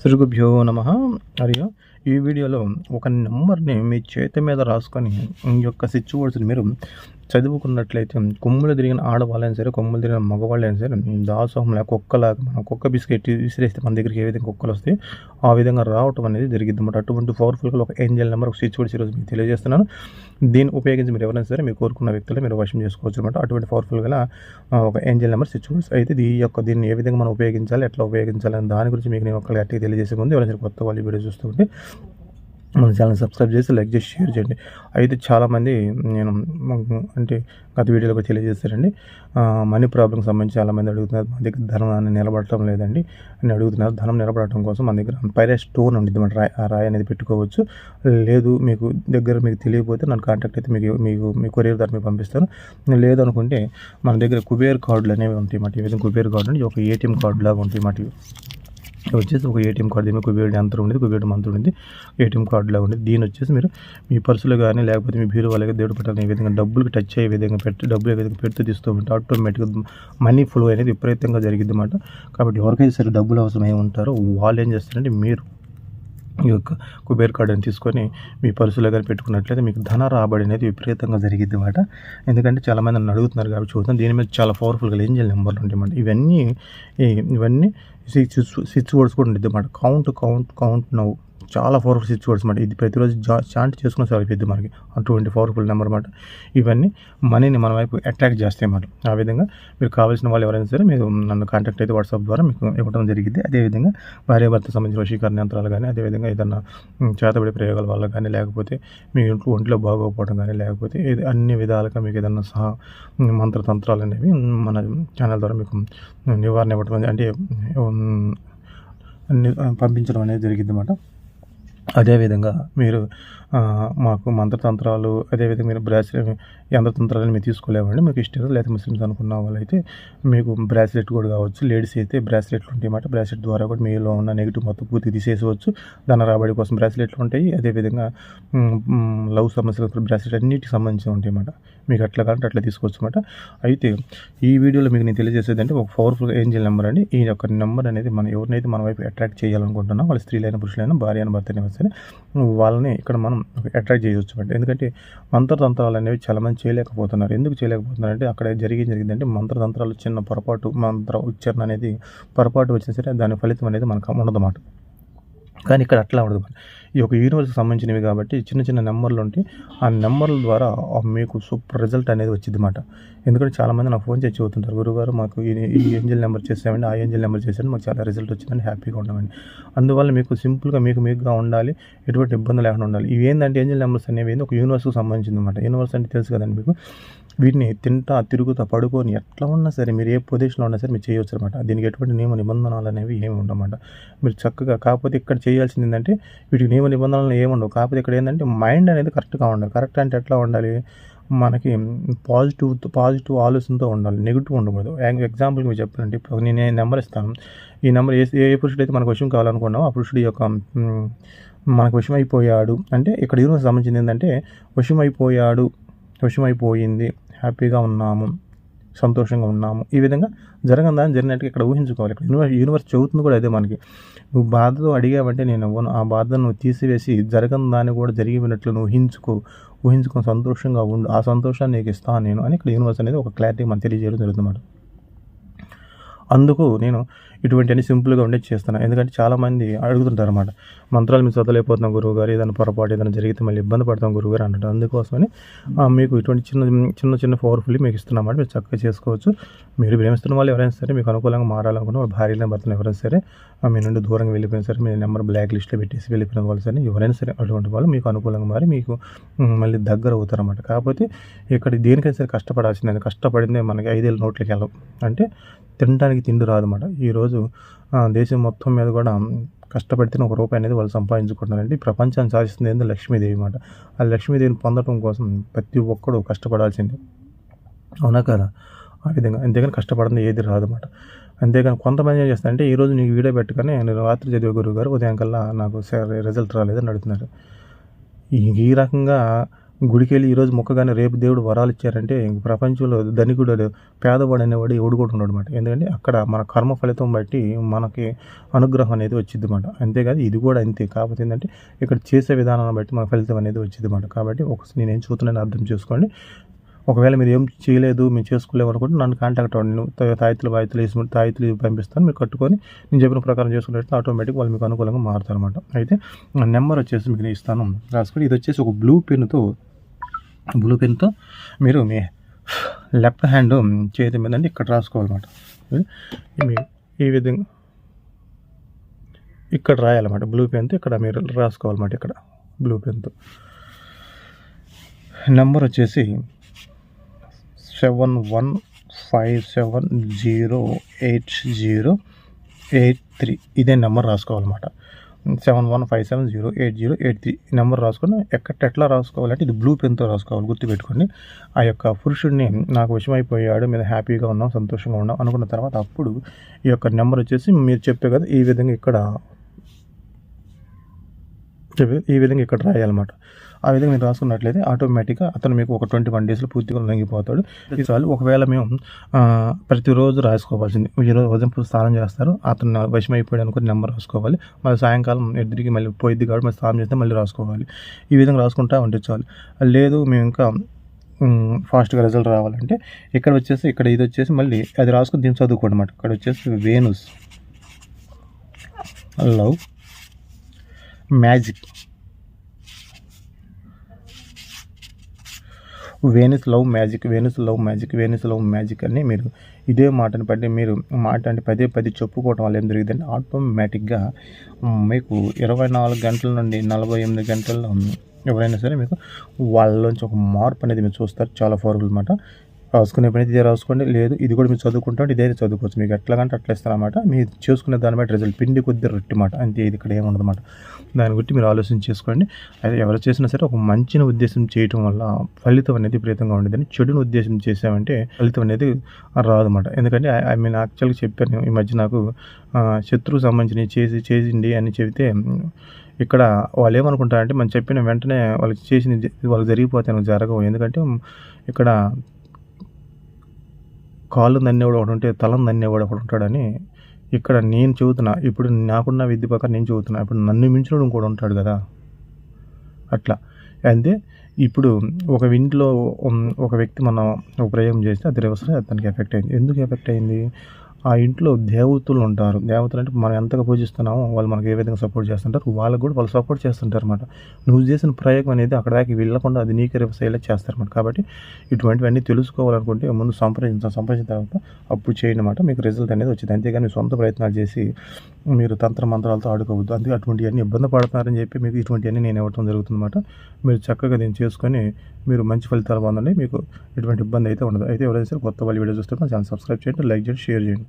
శ్రీగుభ్యో నమ. మరియు ఈ వీడియోలో ఒక నెంబర్ని మీ చేతి మీద రాసుకొని ఈ యొక్క సిచ్యువేషన్ మీరు చదువుకున్నట్లయితే కొమ్ములు తిరిగిన ఆడవాళ్ళైనా సరే కొమ్ములు తిరిగిన మగవాళ్ళైనా సరే దాసోహంలా కుక్కలాగా మనం కుక్క బిస్కెట్ విసిరేస్తే మన దగ్గరికి ఏ విధంగా కుక్కలు వస్తాయి ఆ విధంగా రావటం అనేది జరిగింది అనమాట అటువంటి పవర్ఫుల్గా ఒక ఏంజల్ నెంబర్ ఒక సిచ్యువేషన్ ఈరోజు మీకు తెలియజేస్తున్నాను. దీన్ని ఉపయోగించి మీరు ఎవరైనా సరే మీరు కోరుకున్న వ్యక్తులు మీరు వశం చేసుకోవచ్చు అనమాట అటువంటి పవర్ఫుల్ గల ఒక ఏంజల్ నెంబర్ సిచ్యువేషన్ అయితే ఈ యొక్క దీన్ని ఏ విధంగా మనం ఉపయోగించాలి ఎట్లా ఉపయోగించాలి అని దాని గురించి మీకు నేను ఒక తెలియజేసే ముందు ఎవరైనా సరే కొత్త వాళ్ళు వీడియో చూస్తుంటే మన ఛానల్ సబ్స్క్రైబ్ చేసి లైక్ చేసి షేర్ చేయండి. అయితే చాలామంది నేను అంటే గత వీడియోలో తెలియజేశారండి. తెలియజేస్తారండి మనీ ప్రాబ్లంకి సంబంధించి చాలామంది అడుగుతున్నారు మా దగ్గర ధనం నిలబడటం లేదండి అని అడుగుతున్నారు. ధనం నిలబడటం కోసం మన దగ్గర పైరే స్టోన్ ఉంటుంది మన రాయి ఆ రాయి అనేది పెట్టుకోవచ్చు. లేదు మీకు దగ్గర మీకు తెలియకపోతే నన్ను కాంటాక్ట్ అయితే మీకు మీకు మీ కొరియర్ ద్వారా మీకు పంపిస్తాను. లేదు అనుకుంటే మన దగ్గర కుబేర్ కార్డులు అనేవి ఉంటాయి మాట ఈ విధంగా కుబేర్ కార్డు అంటే ఒక ఏటీఎం కార్డు లాగా ఉంటాయి మాట వచ్చేసి ఒక ఏటీఎం కార్డు దీని కుబేరుడు యంత్రం ఉండేది కుబేరుడు మంత్రం ఉండేది ఏటీఎం కార్డులో ఉండేది. దీని వచ్చేసి మీరు మీ పర్సులో కానీ లేకపోతే మీ బీరు వాళ్ళకి దేవుడు పెట్టాలని ఏ విధంగా డబ్బులు టచ్ అయ్యే విధంగా పెట్టి డబ్బులు ఏ విధంగా పెడుతూ తీస్తూ ఉంటే ఆటోమేటిక్గా మనీ ఫ్లో అనేది విపరీతంగా జరిగింది అన్నమాట. కాబట్టి ఎవరికైతే సరే డబ్బులు అవసరమై ఉంటారో వాళ్ళు ఏం చేస్తారంటే మీరు ఈ యొక్క కుబేర్ కార్డుని తీసుకొని మీ పర్సులో కానీ పెట్టుకున్నట్లయితే మీకు ధన రాబడి అనేది విపరీతంగా జరిగింది అనమాట ఎందుకంటే చాలామంది నన్ను అడుగుతున్నారు కాబట్టి చూద్దాం. దీని మీద చాలా పవర్ఫుల్గా ఏంజల్ నెంబర్లు ఉంటాయి ఇవన్నీ ఇవన్నీ సిక్స్ సిక్స్ వర్డ్స్ కూడా ఉంటుంది అన్నమాట. కౌంట్ కౌంట్ కౌంట్ నవ్వు చాలా పవర్ఫుల్ స్విచ్ వర్డ్స్ అనమాట ఇది ప్రతిరోజు జా చాంట్ చేసుకుని సరిపోద్ది మనకి. అటువంటి పవర్ఫుల్ నెంబర్ అనమాట ఇవన్నీ మనీని మన వైపు అట్రాక్ట్ చేస్తాయి అన్నమాట. ఆ విధంగా మీరు కావాల్సిన వాళ్ళు ఎవరైనా సరే మీరు నన్ను కాంటాక్ట్ అయితే వాట్సాప్ ద్వారా మీకు ఇవ్వడం జరిగింది. అదేవిధంగా భార్యాభర్త సంబంధించిన వశీకరణ యంత్రాలు కానీ అదేవిధంగా ఏదన్నా చేతబడి ప్రయోగాల వల్ల కానీ లేకపోతే మీ ఇంట్లో ఒంట్లో బాగోకపోవడం కానీ లేకపోతే అన్ని విధాలుగా మీకు ఏదన్నా సహా మంత్రతంత్రాలు అనేవి మన ఛానల్ ద్వారా మీకు నివారణ ఇవ్వడం అంటే పంపించడం అనేది జరిగింది అన్నమాట అదేవిధంగా మీరు మాకు మంత్రతంత్రాలు అదేవిధంగా మీరు బ్రాస్లెట్ యంత్రతంత్రాలను మీరు తీసుకోలేమండి మీకు ఇష్టం లేదా ముస్లిమ్స్ అనుకున్న వాళ్ళైతే మీకు బ్రాస్లెట్ కూడా కావచ్చు లేడీస్ అయితే బ్రాస్లెట్లు ఉంటాయి అన్నమాట. బ్రాస్లెట్ ద్వారా కూడా మీలో ఉన్న నెగిటివ్ మొత్తం పూర్తి తీసేసుకోవచ్చు ధన రాబడి కోసం బ్రాస్లెట్లు ఉంటాయి. అదేవిధంగా లవ్ సమస్యలు బ్రాస్లెట్ అన్నిటికి సంబంధించి ఉంటాయి అన్నమాట. మీకు అట్లా కాబట్టి అట్లా తీసుకోవచ్చు అనమాట అయితే ఈ వీడియోలో మీకు నేను తెలియజేసేది అంటే ఒక పవర్ఫుల్ ఏంజిల్ నెంబర్ అండి. ఈ యొక్క నెంబర్ అనేది మనం ఎవరినైతే మన వైపు అట్రాక్ట్ చేయాలనుకుంటున్నాం వాళ్ళు స్త్రీలైన పురుషులైన భార్య అని భర్త అయినా సరే వాళ్ళని ఇక్కడ మనం అట్రాక్ట్ చేయవచ్చు అంటే ఎందుకంటే మంత్రతంత్రాలు అనేవి చాలామంది చేయలేకపోతున్నారు. ఎందుకు చేయలేకపోతున్నారు అంటే అక్కడ జరిగి జరిగిందంటే మంత్రతంత్రాలు చిన్న పొరపాటు మంత్ర ఉచ్చారణ అనేది పొరపాటు వచ్చినా సరే దాని ఫలితం అనేది మనకు ఉండదన్నమాట. కానీ ఇక్కడ అట్లా ఉండదు. ఈ యొక్క యూనివర్స్కి సంబంధించినవి కాబట్టి చిన్న చిన్న నెంబర్లు ఉంటే ఆ నెంబర్ల ద్వారా మీకు సూపర్ రిజల్ట్ అనేది వచ్చింది అనమాట ఎందుకంటే చాలామంది నాకు ఫోన్ చేసి చదువుతుంటారు గురుగారు మాకు ఈ ఏంజల్ నెంబర్ చేసామండి ఆ ఏంజల్ నెంబర్ చేసాను మాకు చాలా రిజల్ట్ వచ్చిందని హ్యాపీగా ఉండమండి. అందువల్ల మీకు సింపుల్గా మీకు మీకుగా ఉండాలి ఎటువంటి ఇబ్బంది లేకుండా ఉండాలి. ఇవి ఏంటంటే ఏంజల్ నెంబర్స్ అనేవి ఒక యూనివర్స్కి సంబంధించింది అనమాట యూనివర్స్ అంటే తెలుసు కదండి మీకు? వీటిని తింటా తిరుగుతా పడుకొని ఎట్లా ఉన్నా సరే మీరు ఏ పొజిషన్లో ఉన్నా సరే మీరు చేయవచ్చు అనమాట దీనికి ఎటువంటి నియమ నిబంధనలు అనేవి ఏమి ఉండమాట. మీరు చక్కగా కాకపోతే ఇక్కడ చేయాల్సింది ఏంటంటే వీటికి నియమ నిబంధనలు ఏమి ఉండవు. కాకపోతే ఇక్కడ ఏంటంటే మైండ్ అనేది కరెక్ట్గా ఉండాలి. కరెక్ట్ అంటే ఎట్లా ఉండాలి? మనకి పాజిటివ్ పాజిటివ్ ఆలోచనతో ఉండాలి. నెగిటివ్ ఉండకూడదు. ఎగ్జాంపుల్కి మీరు చెప్పాలంటే ఇప్పుడు నేను నెంబర్ ఇస్తాను? ఈ నెంబర్ ఏ ఏ పురుషుడు అయితే మనకు విషయం కావాలనుకున్నామో ఆ పురుషుడి యొక్క మనకు విషమైపోయాడు అంటే ఇక్కడ యూనివర్స్ సంబంధించింది ఏంటంటే విషమైపోయాడు విషమైపోయింది హ్యాపీగా ఉన్నాము సంతోషంగా ఉన్నాము. ఈ విధంగా జరగదని జరిగినట్టుగా ఇక్కడ ఊహించుకోవాలి. ఇక్కడ యూనివర్స్ యూనివర్స్ చెబుతుంది కూడా అదే మనకి. నువ్వు బాధతో అడిగావంటే నేను ఇవ్వను ఆ బాధను నువ్వు తీసివేసి జరగని దాన్ని కూడా జరిగినట్లు నువ్వు ఊహించుకో ఊహించుకొని సంతోషంగా ఉండు. ఆ సంతోషాన్ని నీకు ఇస్తాను నేను అని ఇక్కడ యూనివర్స్ అనేది ఒక క్లారిటీ మనం తెలియజేయడం జరుగుతుంది అందుకు నేను ఇటువంటివన్నీ సింపుల్గా ఉండే చేస్తున్నాను ఎందుకంటే చాలామంది అడుగుతుంటారు అనమాట మంత్రాలు మీరు చదవలేకపోతున్నాం గురువు గారు ఏదైనా పొరపాటు ఏదైనా జరిగితే మళ్ళీ ఇబ్బంది పడతాం గురువు గారు అంటారు. అందుకోసమని మీకు ఇటువంటి చిన్న చిన్న చిన్న పవర్ఫుల్ మీకు ఇస్తున్నామాట మీరు చక్కగా చేసుకోవచ్చు. మీరు ప్రేమిస్తున్న వాళ్ళు ఎవరైనా సరే మీకు అనుకూలంగా మారాలనుకున్న వాళ్ళు భార్యలను భర్తలు ఎవరైనా సరే మీ నుండి దూరంగా వెళ్ళిపోయిన సరే మీ నెంబర్ బ్లాక్ లిస్ట్లో పెట్టేసి వెళ్ళిపోయిన వాళ్ళు సరే ఎవరైనా సరే అటువంటి వాళ్ళు మీకు అనుకూలంగా మారి మీకు మళ్ళీ దగ్గర అవుతారన్నమాట. కాకపోతే ఇక్కడ దేనికైనా సరే కష్టపడాల్సిందే. కష్టపడిందే మనకి ఐదేళ్ళ నోట్లకి వెళ్ళవు అంటే తినడానికి తిండి రాదన్నమాట. ఈరోజు దేశం మొత్తం మీద కూడా కష్టపడితేనే ఒక రూపాయి అనేది వాళ్ళు సంపాదించుకుంటున్నారండి. ప్రపంచాన్ని సాధిస్తుంది ఏంటో లక్ష్మీదేవి అనమాట ఆ లక్ష్మీదేవిని పొందడం కోసం ప్రతి ఒక్కడు కష్టపడాల్సిందే. అవునా కదా? ఆ విధంగా. అంతేగాని కష్టపడింది ఏది రాదన్నమాట. అంతేగాని కొంతమంది ఏం చేస్తారంటే ఈరోజు నీకు వీడియో పెట్టుకొని నేను రాత్రి చదివే గురువు గారు ఉదయం కల్లా నాకు రిజల్ట్ రాలేదని అడుగుతున్నారు. ఈ రకంగా గుడికి వెళ్ళి ఈరోజు మొక్కగానే రేపు దేవుడు వరాలు ఇచ్చారంటే ప్రపంచంలో ధనికుడు పేదవాడు అనేవాడు ఎవడు కూడా ఉన్నాడు అనమాట ఎందుకంటే అక్కడ మన కర్మ ఫలితం బట్టి మనకి అనుగ్రహం అనేది వచ్చింది అనమాట అంతేకాదు ఇది కూడా అంతే. కాకపోతే ఏంటంటే ఇక్కడ చేసే విధానాన్ని బట్టి మన ఫలితం అనేది వచ్చింది అనమాట కాబట్టి ఒకసారి నేను ఏం చూస్తున్నాను అర్థం చేసుకోండి. ఒకవేళ మీరు ఏం చేయలేదు మేము చేసుకోలేము అనుకుంటే నన్ను కాంటాక్ట్ అవ్వండి. నేను తా- తాయితులు వాయితులు వేసి తాయితులు పంపిస్తాను. మీరు కట్టుకొని నేను చెప్పిన ప్రకారం చేసుకున్నట్టు ఆటోమేటిక్ వాళ్ళు మీకు అనుకూలంగా మారుతారు అనమాట అయితే నెంబర్ వచ్చేసి మీకు నేను ఇస్తాను. రాసుకొని ఇది వచ్చేసి ఒక బ్లూ పెన్తో బ్లూ పెన్తో మీరు మీ లెఫ్ట్ హ్యాండ్ చేతి మీద అంటే ఇక్కడ రాసుకోవాలన్నమాట. మీ- ఈ విధంగా ఇక్కడ రాయాలన్నమాట. బ్లూ పెన్తో ఇక్కడ మీరు రాసుకోవాలన్నమాట ఇక్కడ బ్లూ పెన్తో నెంబర్ వచ్చేసి seven one five seven zero eight zero eight three ఇదే number రాసుకోవాలన్నమాట. Seven one five seven zero eight zero eight three ఈ నెంబర్ రాసుకొని ఎక్కడ ఎట్లా రాసుకోవాలంటే ఇది బ్లూ పెన్తో రాసుకోవాలి గుర్తుపెట్టుకోండి. ఆ యొక్క పురుషుడిని నాకు విషమైపోయాడు మీద హ్యాపీగా ఉన్నాం సంతోషంగా ఉన్నాం అనుకున్న తర్వాత అప్పుడు ఈ యొక్క నెంబర్ వచ్చేసి మీరు చెప్పే కదా ఈ విధంగా ఇక్కడ ఈ విధంగా ఇక్కడ రాయాలన్నమాట. ఆ విధంగా మీరు రాసుకున్నట్లయితే ఆటోమేటిక్గా అతను మీకు ఒక ట్వంటీ వన్ డేస్లో పూర్తిగా లొంగిపోతాడు. ఈసారి ఒకవేళ మేము ప్రతిరోజు రాసుకోవాల్సింది. ఈరోజు ఉదయం స్నానం చేస్తారు. అతను వశం అయిపోయాడు అనుకుని నెంబర్ రాసుకోవాలి. మళ్ళీ సాయంకాలం ఎదురికి మళ్ళీ పోయిద్ది కాబట్టి మళ్ళీ స్నానం చేస్తే మళ్ళీ రాసుకోవాలి. ఈ విధంగా రాసుకుంటా ఉంటే చాలు. లేదు మేము ఇంకా ఫాస్ట్గా రిజల్ట్ రావాలంటే ఇక్కడ వచ్చేసి ఇక్కడ ఇది వచ్చేసి మళ్ళీ అది రాసుకుని దీన్ని చదువుకోండి అన్నమాట. ఇక్కడ వచ్చేసి Venus love magic. Venus love magic Venus love magic Venus love magic అని మీరు ఇదే మాటని బట్టి మీరు మాట అంటే పదే పదే చెప్పుకోవడం వల్ల ఏం జరిగిందంటే ఆటోమేటిక్గా మీకు ఇరవై నాలుగు గంటల నుండి నలభై ఎనిమిది గంటల్లో ఎవరైనా సరే మీకు వాళ్ళలోంచి ఒక మార్పు అనేది మీరు చూస్తారు. చాలా పవర్ఫుల్ అనమాట రాసుకునే పని ఇదే రాసుకోండి. లేదు ఇది కూడా మీరు చదువుకుంటాం ఇదే చదువుకోవచ్చు. మీకు ఎట్లాగంటే అట్లా ఇస్తారన్నమాట. మీరు చేసుకునే దాన్ని బట్టి రిజల్ట్ పిండి కొద్ది రొట్టి మాట. అంతే ఇది ఇక్కడ ఏముండదన్నమాట. దాని గురించి మీరు ఆలోచన చేసుకోండి. అది ఎవరు చేసినా సరే ఒక మంచిని ఉద్దేశం చేయటం వల్ల ఫలితం అనేది విపరీతంగా ఉండేదని చెడుని ఉద్దేశం చేసామంటే ఫలితం అనేది రాదన్నమాట. ఎందుకంటే ఐ మీన్ యాక్చువల్గా చెప్పాను. ఈ మధ్య నాకు శత్రువు సంబంధించినవి చేసి చేసిండి అని చెబితే ఇక్కడ వాళ్ళు ఏమనుకుంటారంటే మనం చెప్పిన వెంటనే వాళ్ళకి చేసిన వాళ్ళకి జరిగిపోతే జరగవు. ఎందుకంటే ఇక్కడ కాళ్ళు నన్నేవాడు ఒకడు ఉంటే తలం నన్నేవాడు ఒకడు ఉంటాడని ఇక్కడ నేను చదువుతున్నా ఇప్పుడు నాకున్న విద్య ప్రకారం నేను చదువుతున్నా ఇప్పుడు నన్ను మించినోడు ఇంకోటి ఉంటాడు కదా? అట్లా. అంటే ఇప్పుడు ఒక ఇంట్లో ఒక వ్యక్తి మనం ఒక ప్రయోగం చేస్తే అది రివర్స్ అతనికి ఎఫెక్ట్ అయింది. ఎందుకు ఎఫెక్ట్ అయింది? ఆ ఇంట్లో దేవతలు ఉంటారు. దేవతలు అంటే మనం ఎంతగా పూజిస్తున్నామో వాళ్ళు మనకి ఏ విధంగా సపోర్ట్ చేస్తుంటారు వాళ్ళకు కూడా వాళ్ళు సపోర్ట్ చేస్తుంటారు అనమాట నువ్వు చేసిన ప్రయోగం అనేది అక్కడ దాకా వెళ్ళకుండా అది నీకు రివర్స్ చేస్తారన్నమాట. కాబట్టి ఇటువంటివన్నీ తెలుసుకోవాలనుకుంటే ముందు సంప్రదించాలి సంప్రదించిన తర్వాత అప్పుడు చేయనమాట మీకు రిజల్ట్ అనేది వచ్చింది. అంతేగాని సొంత ప్రయత్నాలు చేసి మీరు తంత్ర మంత్రాలతో ఆడుకోవద్దు. అందుకే అటువంటివన్నీ ఇబ్బంది పడుతున్నారని చెప్పి మీకు ఇటువంటివన్నీ నేను ఇవ్వటం జరుగుతుందన్నమాట. మీరు చక్కగా దీన్ని చేసుకొని మీరు మంచి ఫలితాలు పొందండి. మీకు ఎటువంటి ఇబ్బంది అయితే ఉండదు. అయితే ఎవరైనా సరే కొత్త వాళ్ళు వీడియో చూస్తే ఛానల్ సబ్స్క్రైబ్ చేయండి లైక్ చేయండి షేర్ చేయండి.